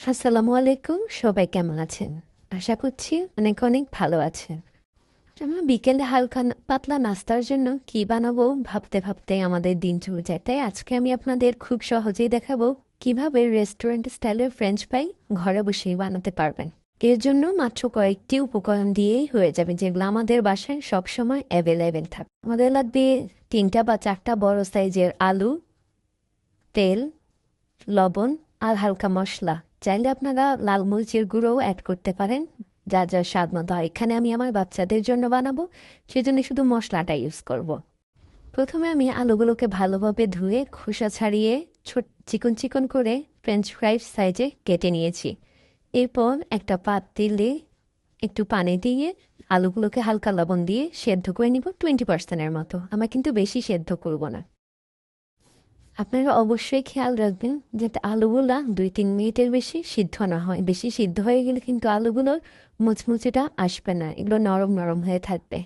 আসসালামু আলাইকুম, সবাই কেমন আছেন? আশা করছি অনেক অনেক ভালো আছেন। আমরা বিকেলে হালকা পাতলা নাস্তার জন্য কি বানাবো ভাবতে ভাবতে আমাদের দিন চলে যায়। তাই আজকে আমি আপনাদের খুব সহজেই দেখাবো কীভাবে রেস্টুরেন্ট স্টাইলের ফ্রেঞ্চ ফ্রাই ঘরে বসেই বানাতে পারবেন। এর জন্য মাত্র কয়েকটি উপকরণ দিয়েই হয়ে যাবে, যেগুলো আমাদের বাসায় সবসময় অ্যাভেলেবেল থাকে। আমাদের লাগবে তিনটা বা চারটা বড় সাইজের আলু, তেল, লবণ আর হালকা মশলা। চাইলে আপনারা লাল মরিচের গুঁড়োও অ্যাড করতে পারেন। যা যা স্বাদ মতো হয়। এখানে আমি আমার বাচ্চাদের জন্য বানাবো। সেজন্য শুধু মশলাটা ইউজ করব। প্রথমে আমি আলুগুলোকে ভালোভাবে ধুয়ে, খোসা ছাড়িয়ে, ছোট চিকন চিকন করে ফ্রেঞ্চ ফ্রাইস সাইজে কেটে নিয়েছি। এরপর একটা পাতিলে একটু পানি দিয়ে আলুগুলোকে হালকা লবণ দিয়ে সেদ্ধ করে নিব। টোয়েন্টি পার্সেন্টের মতো। আমরা কিন্তু বেশি সেদ্ধ করব না। আপনারা অবশ্যই খেয়াল রাখবেন যাতে আলুগুলা দুই তিন মিনিটের বেশি সিদ্ধ না হয়। বেশি সিদ্ধ হয়ে গেলে কিন্তু আলুগুলোর মুচমুচেটা আসবে না, এগুলো নরম নরম হয়ে থাকবে।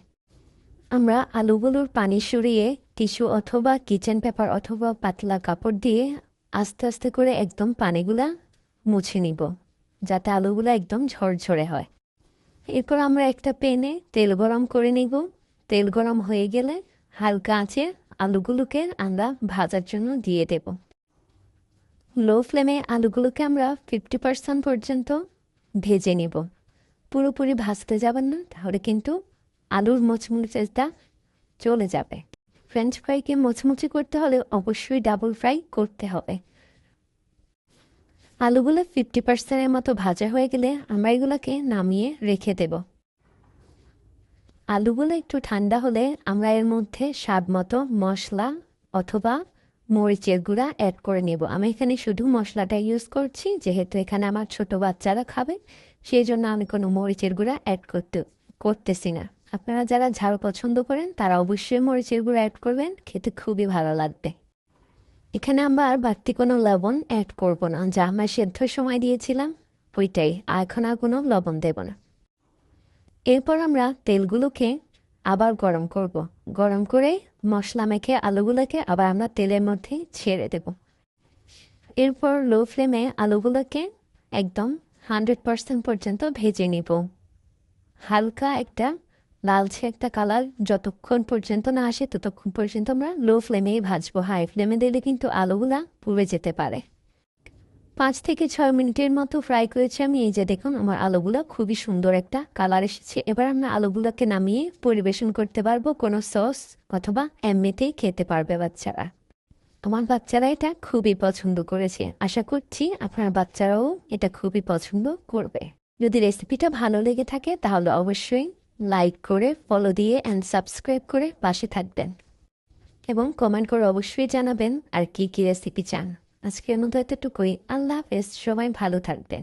আমরা আলুগুলোর পানি সরিয়ে টিস্যু অথবা কিচেন পেপার অথবা পাতলা কাপড় দিয়ে আস্তে আস্তে করে একদম পানিগুলা মুছে নিব, যাতে আলুগুলো একদম ঝরঝরে হয়। এরপর আমরা একটা পেনে তেল গরম করে নিব। তেল গরম হয়ে গেলে হালকা আঁচে আলুগুলোকে আমরা ভাজার জন্য দিয়ে দেব। লো ফ্লেমে আলুগুলোকে আমরা ফিফটি পার্সেন্ট পর্যন্ত ভেজে নেব। পুরোপুরি ভাজতে যাবেন না, তাহলে কিন্তু আলুর মোচমুচেটা চলে যাবে। ফ্রেঞ্চ ফ্রাইকে মোচমুচি করতে হলে অবশ্যই ডাবল ফ্রাই করতে হবে। আলুগুলো ফিফটি পার্সেন্টের মতো ভাজা হয়ে গেলে আমরা এগুলোকে নামিয়ে রেখে দেব। আলুগুলো একটু ঠান্ডা হলে আমরা এর মধ্যে স্বাদ মতো মশলা অথবা মরিচের গুঁড়া অ্যাড করে নেব। আমি এখানে শুধু মশলাটা ইউজ করছি, যেহেতু এখানে আমার ছোট বাচ্চারা খাবে সেই জন্য আমি কোনো মরিচের গুঁড়া অ্যাড করতে, করতেছি না। আপনারা যারা ঝাল পছন্দ করেন, তারা অবশ্যই মরিচের গুঁড়া অ্যাড করবেন, খেতে খুবই ভালো লাগবে। এখানে আমরা বাড়তি কোনো লবণ অ্যাড করব না, যা আমরা সেদ্ধ সময় দিয়েছিলাম, ওইটাই। আর এখন আর কোনো লবণ দেব না। এরপর আমরা তেলগুলোকে আবার গরম করব। গরম করে মশলা মেখে আলুগুলোকে আবার আমরা তেলের মধ্যে ছেড়ে দেব। এরপর লো ফ্লেমে আলুগুলোকে একদম হান্ড্রেড পার্সেন্ট পর্যন্ত ভেজে নিব। হালকা একটা, লালচে একটা কালার যতক্ষণ পর্যন্ত না আসে ততক্ষণ পর্যন্ত আমরা লো ফ্লেমেই ভাজবো। হাই ফ্লেমে দিলে কিন্তু আলুগুলা পুড়ে যেতে পারে। পাঁচ থেকে ছয় মিনিটের মতো ফ্রাই করেছি আমি। এই যে দেখুন, আমার আলুগুলো খুবই সুন্দর একটা কালার এসেছে। এবার আমরা আলুগুলোকে নামিয়ে পরিবেশন করতে পারব কোনো সস অথবা এমনিতেই খেতে পারবে বাচ্চারা। আমার বাচ্চারা এটা খুবই পছন্দ করেছে। আশা করছি আপনার বাচ্চারাও এটা খুবই পছন্দ করবে। যদি রেসিপিটা ভালো লেগে থাকে, তাহলে অবশ্যই লাইক করে ফলো দিয়ে অ্যান্ড সাবস্ক্রাইব করে পাশে থাকবেন। এবং কমেন্ট করে অবশ্যই জানাবেন আর কি কি রেসিপি চান। আজকের মতো এতটুকুই। আল্লাহ হাফেজ সবাই ভালো থাকবেন।